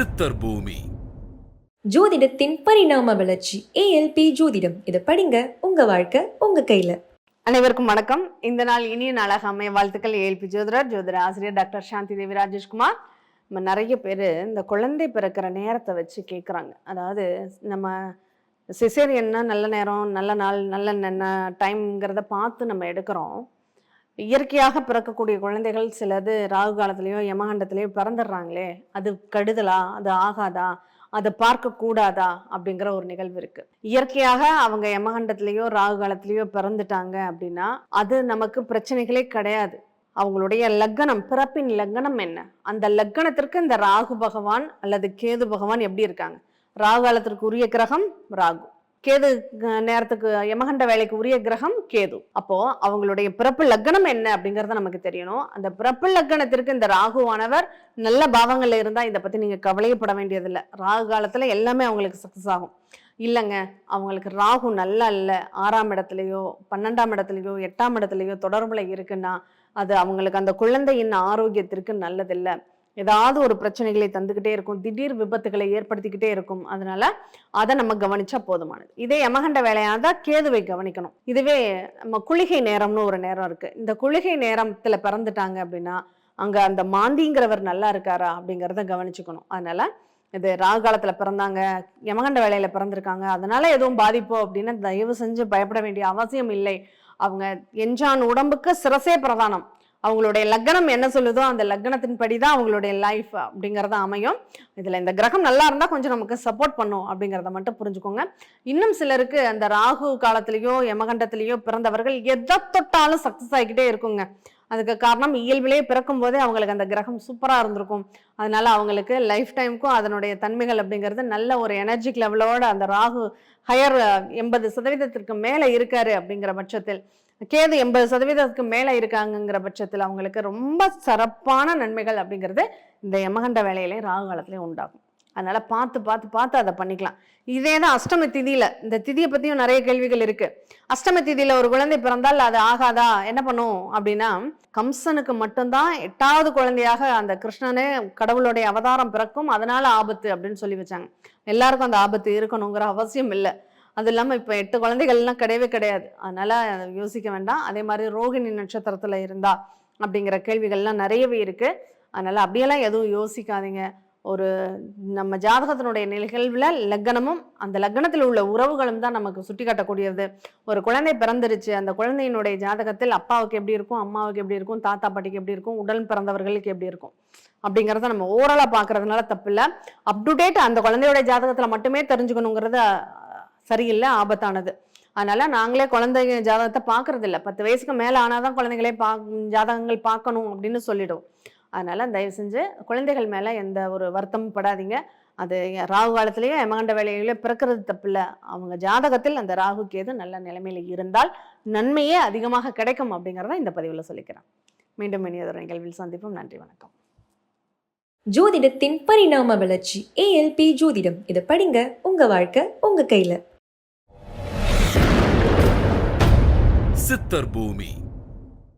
சித்தர் பூமி. ஜோதிடத்தின் பரிணாம வளர்ச்சி ஏஎல்பி ஜோதிடம். இதை படிங்க உங்க வாழ்க்கை உங்க கையில. அனைவருக்கும் வணக்கம். இந்த நாள் இனிய நாளாக அமைய வாழ்த்துக்கள் ஏஎல்பி ஜோதிடர் ஜோதிட ஆசிரியர் டாக்டர் சாந்தி தேவி ராஜேஷ்குமார். நம்ம நிறைய பேர் இந்த குழந்தை பிறக்கிற நேரத்தை வச்சு கேட்குறாங்க அதாவது நம்ம சிசேரியன்னா நல்ல நேரம் நல்ல நாள் நல்ல ந- டைம்ங்கிறத பார்த்து நம்ம எடுக்கிறோம். இயற்கையாக பிறக்கக்கூடிய குழந்தைகள் சிலது ராகு காலத்துலேயோ யமகண்டத்திலேயோ பிறந்துடுறாங்களே. அது கடுதலா? அது ஆகாதா? அதை பார்க்க கூடாதா? அப்படிங்கிற ஒரு நிகழ்வு இருக்கு. இயற்கையாக அவங்க யமகண்டத்திலேயோ ராகு காலத்திலேயோ பிறந்துட்டாங்க அப்படின்னா அது நமக்கு பிரச்சனைகளே கிடையாது. அவங்களுடைய லக்னம் பிறப்பின் லக்னம் என்ன? அந்த லக்னத்திற்கு இந்த ராகு பகவான் அல்லது கேது பகவான் எப்படி இருக்காங்க? ராகு காலத்திற்கு உரிய கிரகம் ராகு. கேது நேரத்துக்கு யமகண்ட வேலைக்கு உரிய கிரகம் கேது. அப்போ அவங்களுடைய பிறப்பு லக்னம் என்ன அப்படிங்கறத நமக்கு தெரியணும். அந்த பிறப்பு லக்னத்திற்கு இந்த ராகுவானவர் நல்ல பாவங்கள்ல இருந்தா இதை பத்தி நீங்க கவலையப்பட வேண்டியதில்லை. ராகு காலத்துல எல்லாமே அவங்களுக்கு சக்சஸ் ஆகும். இல்லைங்க அவங்களுக்கு ராகு நல்லா இல்லை. ஆறாம் இடத்துலையோ பன்னெண்டாம் இடத்துலையோ எட்டாம் இடத்துலையோ தொடர்புல இருக்குன்னா அது அவங்களுக்கு அந்த குழந்தையின் ஆரோக்கியத்திற்கு நல்லதில்லை. ஏதாவது ஒரு பிரச்சனைகளை தந்துக்கிட்டே இருக்கும். திடீர் விபத்துகளை ஏற்படுத்திக்கிட்டே இருக்கும். அதனால அதை நம்ம கவனிச்சா போதுமானது. இதே யமகண்ட வேலையாக தான் கேதுவை கவனிக்கணும். இதுவே நம்ம குளிகை நேரம்னு ஒரு நேரம் இருக்கு. இந்த குளிகை நேரத்துல பிறந்துட்டாங்க அப்படின்னா அங்க அந்த மாந்திங்கிறவர் நல்லா இருக்காரா அப்படிங்கிறத கவனிச்சுக்கணும். அதனால இது ராகு காலத்துல பிறந்தாங்க யமகண்ட வேலையில பிறந்திருக்காங்க அதனால எதுவும் பாதிப்போ அப்படின்னு தயவு செஞ்சு பயப்பட வேண்டிய அவசியம் இல்லை. அவங்க எஞ்சான் உடம்புக்கு சிரசே பிரதானம். அவங்களுடைய லக்னம் என்ன சொல்லுதோ அந்த லக்னத்தின் படி தான் அவங்களுடைய லைஃப் அப்படிங்கிறத அமையும். இதில் இந்த கிரகம் நல்லா இருந்தால் கொஞ்சம் நமக்கு சப்போர்ட் பண்ணும் அப்படிங்கிறத மட்டும் புரிஞ்சுக்கோங்க. இன்னும் சிலருக்கு அந்த ராகு காலத்திலேயோ யமகண்டத்திலேயோ பிறந்தவர்கள் எதை தொட்டாலும் சக்ஸஸ் ஆகிக்கிட்டே இருக்குங்க. அதுக்கு காரணம் இயல்பிலேயே பிறக்கும் போதே அவங்களுக்கு அந்த கிரகம் சூப்பராக இருந்திருக்கும். அதனால அவங்களுக்கு லைஃப் டைமுக்கும் அதனுடைய தன்மைகள் அப்படிங்கிறது நல்ல ஒரு எனர்ஜிக் லெவலோட அந்த ராகு ஹையர் எண்பது சதவீதத்திற்கு மேலே இருக்காரு அப்படிங்கிற பட்சத்தில். கேது எண்பது சதவீதத்துக்கு மேலே இருக்காங்கங்கிற பட்சத்தில் அவங்களுக்கு ரொம்ப சிறப்பான நன்மைகள் அப்படிங்கிறது இந்த யமகண்ட வேலையிலையும் ராகு காலத்துலையும் உண்டாகும். அதனால் பார்த்து பார்த்து பார்த்து அதை பண்ணிக்கலாம். இதே தான் அஷ்டமி திதியில். இந்த திதியை பற்றியும் நிறைய கேள்விகள் இருக்குது அஷ்டமி திதியில் ஒரு குழந்தை பிறந்தால் அது ஆகாதா? என்ன பண்ணும்? அப்படின்னா கம்சனுக்கு மட்டும்தான் எட்டாவது குழந்தையாக அந்த கிருஷ்ணனே கடவுளுடைய அவதாரம் பிறக்கும். அதனால் ஆபத்து அப்படின்னு சொல்லி வச்சாங்க. எல்லாருக்கும் அந்த ஆபத்து இருக்கணுங்கிற அவசியம் இல்லை. அது இல்லாமல் இப்போ எட்டு குழந்தைகள்லாம் கிடையவே கிடையாது. அதனால யோசிக்க வேண்டாம். அதே மாதிரி ரோகிணி நட்சத்திரத்தில் இருந்தா அப்படிங்கிற கேள்விகள்லாம் நிறையவே இருக்குது அதனால் அப்படியெல்லாம் எதுவும் யோசிக்காதீங்க. ஒரு நம்ம ஜாதகத்தினுடைய நிகழ்வில் லக்னமும் அந்த லக்னத்தில் உள்ள உறவுகளும் தான் நமக்கு சுட்டி காட்டக்கூடியது. ஒரு குழந்தை பிறந்துருச்சு. அந்த குழந்தையினுடைய ஜாதகத்தில் அப்பாவுக்கு எப்படி இருக்கும் அம்மாவுக்கு எப்படி இருக்கும் தாத்தா பாட்டிக்கு எப்படி இருக்கும் உடல் பிறந்தவர்களுக்கு எப்படி இருக்கும் அப்படிங்கிறத நம்ம ஓரளவு பார்க்கறதுனால தப்பு இல்லை அப் டு டேட் அந்த குழந்தையோட ஜாதகத்தில் மட்டுமே தெரிஞ்சுக்கணுங்கிறத சரியில்லை ஆபத்தானது. அதனால நாங்களே குழந்தைங்க ஜாதகத்தை பார்க்கறது இல்லை பத்து வயசுக்கு மேலே ஆனால் தான் குழந்தைங்களே பா ஜாதகங்கள் பார்க்கணும் அப்படின்னு சொல்லிவிடுவோம் அதனால தயவு செஞ்சு குழந்தைகள் மேலே எந்த ஒரு வருத்தமும் படாதீங்க. அது ராகு காலத்திலேயே யமகண்ட வேலையிலே பிறக்கிறது தப்பில்ல. அவங்க ஜாதகத்தில் அந்த ராகு கேது நல்ல நிலைமையில் இருந்தால் நன்மையே அதிகமாக கிடைக்கும் அப்படிங்கிறத இந்த பதிவில் சொல்லிக்கிறேன். மீண்டும் இனியதொரு நிகழ்வில் சந்திப்போம். நன்றி வணக்கம். ஜோதிடத்தின் பரிணாம வளர்ச்சி ஏஎல்பி ஜோதிடம். இதை படிங்க. உங்க வாழ்க்கை உங்க கையில. சித்தர் பூமி